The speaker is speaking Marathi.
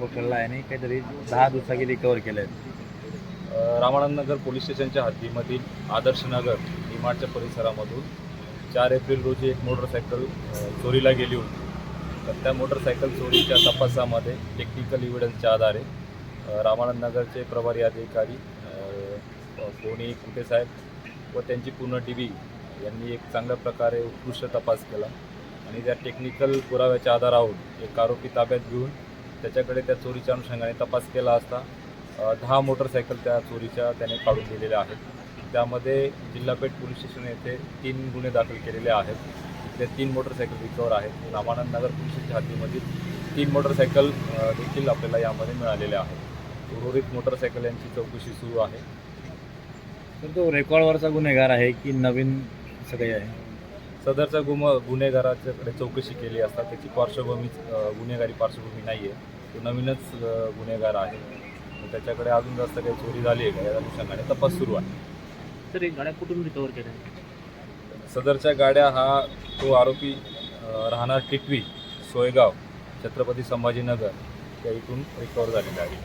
पकडला आहे काहीतरी दहा दुचाकी रिकवर केल्या. रामानंदनगर पोलीस स्टेशनच्या हद्दीमधील आदर्शनगर इमाडच्या परिसरामधून चार एप्रिल रोजी एक मोटरसायकल चोरीला गेली होती. तर त्या मोटरसायकल चोरीच्या तपासामध्ये टेक्निकल इव्हिडन्सच्या आधारे रामानंद नगरचे प्रभारी अधिकारी कोणी कुठे साहेब व त्यांची पूर्ण टी व्ही यांनी एक चांगल्या प्रकारे उत्कृष्ट तपास केला. आणि त्या टेक्निकल पुराव्याच्या आधारावर एक आरोपी ताब्यात घेऊन त्याच्याकडे त्या चोरीच्या अनुषंगाने तपास केला असता दहा मोटरसायकल त्या चोरीच्या त्याने काढून दिलेल्या आहेत. त्यामध्ये जिल्हापेठ पोलीस स्टेशन येथे तीन गुन्हे दाखल केलेले आहेत. तिथले तीन मोटरसायकल रिकवर आहेत. रामानंद नगर पोलीस स्टेशनच्या हद्दीमधील तीन मोटरसायकल देखील आपल्याला यामध्ये मिळालेल्या आहेत. उर्वरित मोटरसायकल यांची चौकशी सुरू आहे. तर तो रेकॉर्डवरचा गुन्हेगार आहे की नवीन काही आहे? सदरच्या गुम गुन्हेगाराच्याकडे चौकशी केली असता त्याची पार्श्वभूमी गुन्हेगारी पार्श्वभूमी नाही आहे तो नवीनच गुन्हेगार आहे. त्याच्याकडे अजून जास्त काही चोरी झाली आहे का? या अनुषंगाने तपास सुरू आहे. तर हे गाड्या कुठून रिकवर केल्या? सदरच्या गाड्या हा तो आरोपी राहणार टिटवी सोयगाव छत्रपती संभाजीनगर या इथून रिकवर झालेला आहे.